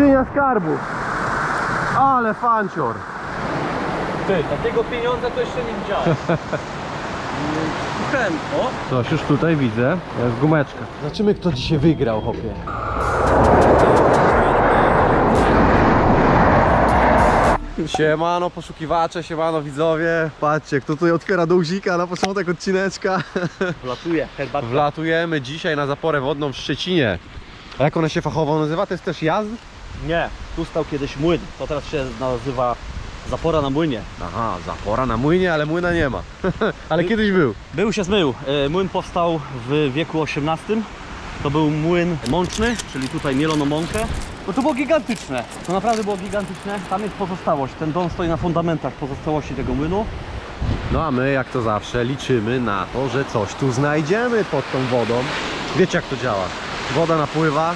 Skrzynia skarbu. Ale fancior. Ty, takiego pieniądza to jeszcze nie widziałem. Słuchałem, o, Coś już tutaj widzę. Jest gumeczka. Zobaczymy kto dzisiaj wygrał, hopie. Siemano poszukiwacze, siemano widzowie. Patrzcie, kto tutaj otwiera dozika na początek odcineczka. wlatuje, herbatka. Wlatujemy dzisiaj na zaporę wodną w Szczecinie. A jak ona się fachowo nazywa? To jest też jazd? Nie, tu stał kiedyś młyn, to teraz się nazywa zapora na młynie. Aha, zapora na młynie, ale młyna nie ma. ale kiedyś był. Był się zmył. E, Młyn powstał w wieku XVIII. To był młyn mączny, czyli tutaj mielono mąkę. No to było gigantyczne. To naprawdę było gigantyczne. Tam jest pozostałość. Ten dom stoi na fundamentach pozostałości tego młynu. No a my, jak to zawsze, liczymy na to, że coś tu znajdziemy pod tą wodą. Wiecie jak to działa? Woda napływa,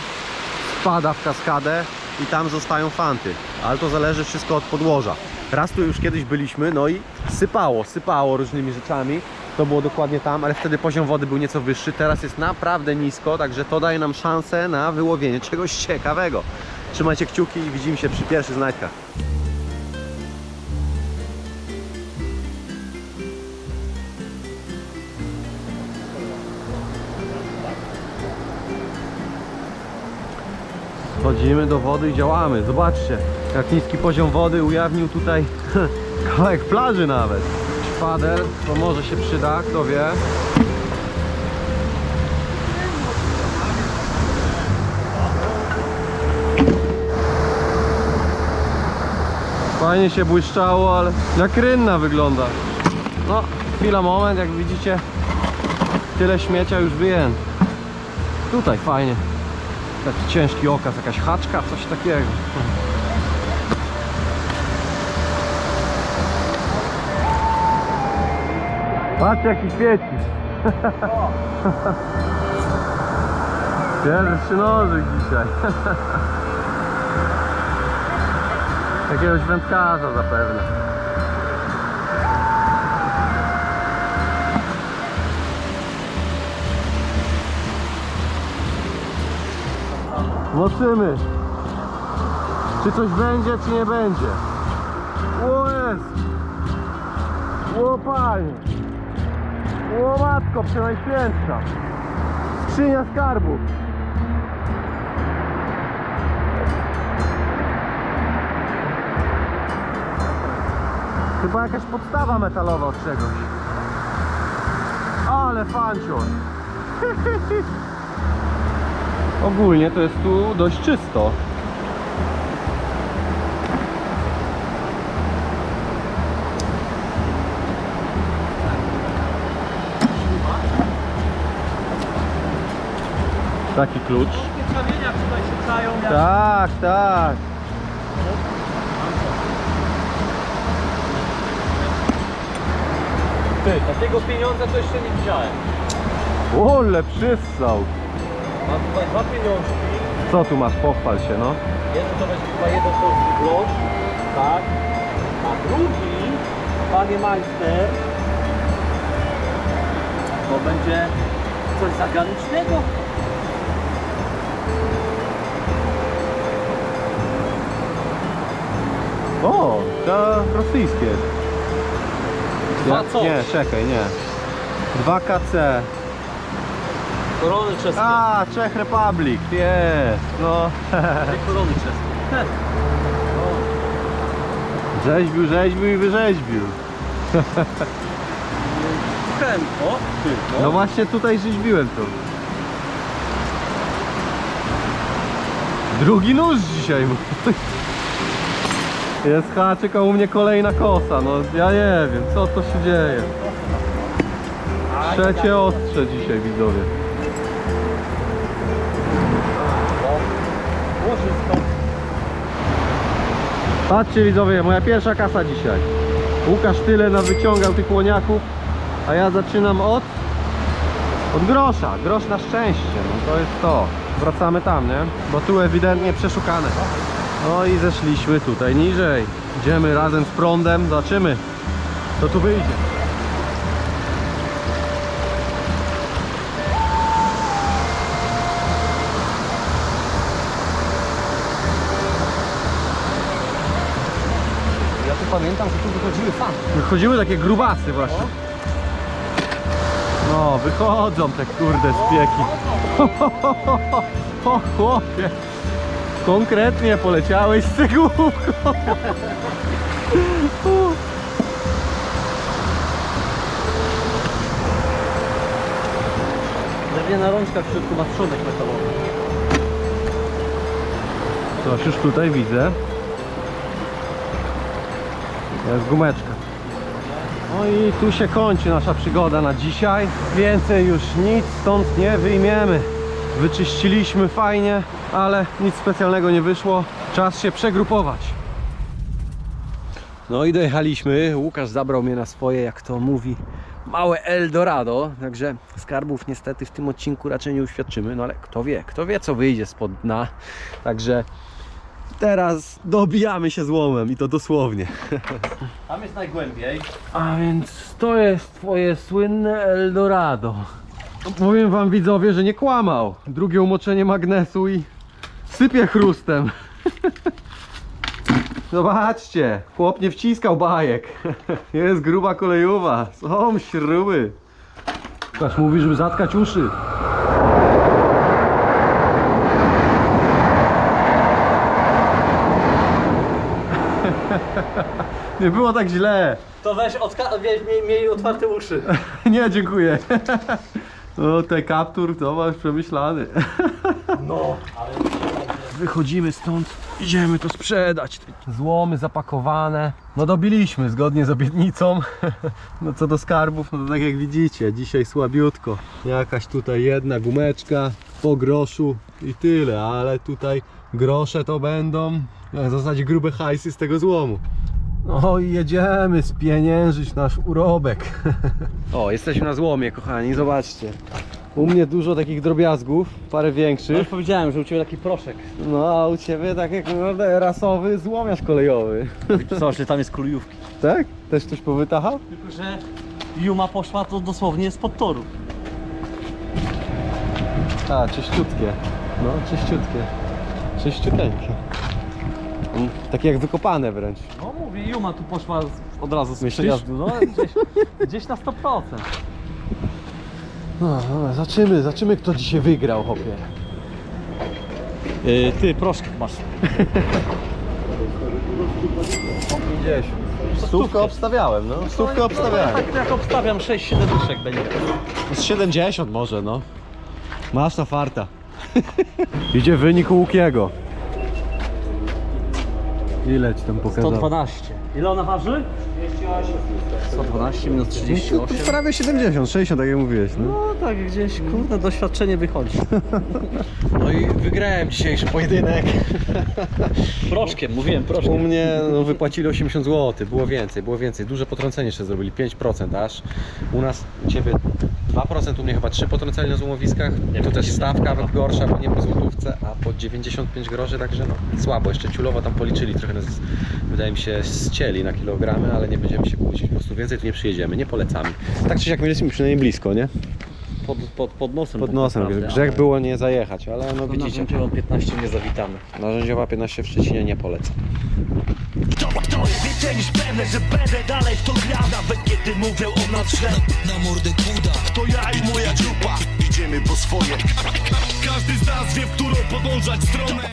spada w kaskadę i tam zostają fanty. Ale to zależy wszystko od podłoża. Raz tu już kiedyś byliśmy, no i sypało, sypało różnymi rzeczami. To było dokładnie tam, ale wtedy poziom wody był nieco wyższy. Teraz jest naprawdę nisko, także to daje nam szansę na wyłowienie czegoś ciekawego. Trzymajcie kciuki i widzimy się przy pierwszych znajdkach. Wchodzimy do wody i działamy. Zobaczcie, jak niski poziom wody ujawnił tutaj kawałek plaży nawet. Szpader, to może się przyda, kto wie. Fajnie się błyszczało, ale jak rynna wygląda. No, chwila, moment, jak widzicie, tyle śmiecia już wyjęto. Tutaj fajnie. Taki ciężki okaz, jakaś haczka, coś takiego. Patrz jaki świeci. Pierwszy nożyk dzisiaj. Jakiegoś wędkarza zapewne. Zobaczymy, czy coś będzie, czy nie będzie. O jest! O panie! O matko, przenajświętsza! Skrzynia skarbu! Chyba jakaś podstawa metalowa od czegoś. Ale fancior! Ogólnie to jest tu dość czysto. Taki klucz. Kamienia tutaj. Tak, tak. Ty, takiego pieniądza to jeszcze nie widziałem. Ole, przystał. Mam tutaj dwa pieniążki. Co tu masz? Pochwal się, no. Jeden to będzie chyba jeden polski grosz, tak. A drugi, panie majster, to będzie coś zagranicznego. O, to rosyjskie. Dwa Ja- co? Nie, czekaj, nie. 2KC. Korony czeskie. A, Czech Republic, jest. No. Dwie korony czeskie. Rzeźbił, rzeźbił i wyrzeźbił. Ten, o, ty, No właśnie tutaj rzeźbiłem to. Drugi nóż dzisiaj. Jest haczyk, a u mnie kolejna kosa. No ja nie wiem, co to się dzieje. Trzecie ostrze dzisiaj widzowie. Patrzcie widzowie, moja pierwsza kasa dzisiaj. Łukasz tyle na wyciągał tych łoniaków, a ja zaczynam od od grosza, grosz na szczęście, no to jest to. Wracamy tam, nie? Bo tu ewidentnie przeszukane. No i zeszliśmy tutaj niżej. Idziemy razem z prądem, zobaczymy co tu wyjdzie. Pamiętam, że tu wychodziły fanty. Wychodziły takie grubasy właśnie. No, wychodzą te kurde spieki. O chłopie. Konkretnie poleciałeś z cegłówką. Drewniana rączka w środku ma trzodek metalowy. Coś już tutaj widzę. Jest gumeczka. No i tu się kończy nasza przygoda na dzisiaj. Więcej już nic stąd nie wyjmiemy. Wyczyściliśmy fajnie, ale nic specjalnego nie wyszło. Czas się przegrupować. No i dojechaliśmy. Łukasz zabrał mnie na swoje, jak to mówi, małe Eldorado. Także skarbów niestety w tym odcinku raczej nie uświadczymy. No ale kto wie, kto wie co wyjdzie spod dna. Także teraz dobijamy się złomem i to dosłownie. Tam jest najgłębiej. A więc to jest twoje słynne Eldorado. Powiem wam widzowie, że nie kłamał. Drugie umoczenie magnesu i sypie chrustem. Zobaczcie, chłop nie wciskał bajek. Jest gruba kolejowa, są śruby. Łukasz mówi, żeby zatkać uszy. Nie było tak źle. To weź, odka- miej, miej, miej otwarte uszy. Nie, dziękuję. No, ten kaptur to masz przemyślany. No, ale Wychodzimy stąd, idziemy to sprzedać. Złomy zapakowane. No dobiliśmy zgodnie z obietnicą. No co do skarbów, no to tak jak widzicie, dzisiaj słabiutko. Jakaś tutaj jedna gumeczka po groszu i tyle, ale tutaj grosze to będą w zasadzie grube hajsy z tego złomu. No i jedziemy spieniężyć nasz urobek. O, jesteśmy na złomie, kochani, zobaczcie. U mnie dużo takich drobiazgów, parę ja większych. już powiedziałem, że u Ciebie taki proszek. No a u ciebie tak jak naprawdę rasowy złomiarz kolejowy. Zobacz, że tam jest kulujówki. Tak? Też ktoś powytachał? Tylko, że Juma poszła to dosłownie spod toru. A, czyściutkie. No, czyściutkie. Czyściuteńkie. Mm, Takie jak wykopane wręcz. No mówię, Juma tu poszła z- od razu z Myślisz? przejazdu. No, gdzieś, gdzieś na 100%. No, dobra, zobaczymy, zobaczymy kto dzisiaj wygrał, hopie. Yy, ty, proszek masz. 50. Stówkę obstawiałem, no. Stówkę No, obstawiałem. tak jak obstawiam 6-7 dyszek będzie. Z 70 może, no. Masz na farta. Idzie wynik Łukiego. Ile ci tam pokazał? 112. Ile ona waży? 112 minus No to 38. prawie 70, 60 tak jak mówiłeś, no. No tak gdzieś, kurde, doświadczenie wychodzi. No i wygrałem dzisiejszy pojedynek. Proszkiem, mówiłem, U proszkiem. mnie no, wypłacili 80 zł, było więcej, było więcej. Duże potrącenie jeszcze zrobili, 5% aż. U nas, u Ciebie 2%, u mnie chyba 3 potrącali na złomowiskach. Tu też stawka gorsza, bo nie po złotówce, a po 95 groszy, także no słabo. Jeszcze ciulowo tam policzyli, trochę nas, wydaje mi się, zcięli na kilogramy, ale nie będziemy się kłócić, po prostu więcej tu nie przyjedziemy, nie polecamy. Tak czy siak będziemy przynajmniej blisko, nie? Pod, pod, pod nosem. Pod tak nosem, naprawdę, grzech ale było nie zajechać, ale no to widzicie. narzędziowo 15 nie zawitamy. Narzędziowa 15 w Szczecinie nie polecam. To, to jest więcej niż pewne, że będę dalej w to grał Nawet kiedy mówią o nas źle na mordę kuda To ja i moja grupa Idziemy po swoje Każdy z nas wie, w którą podążać stronę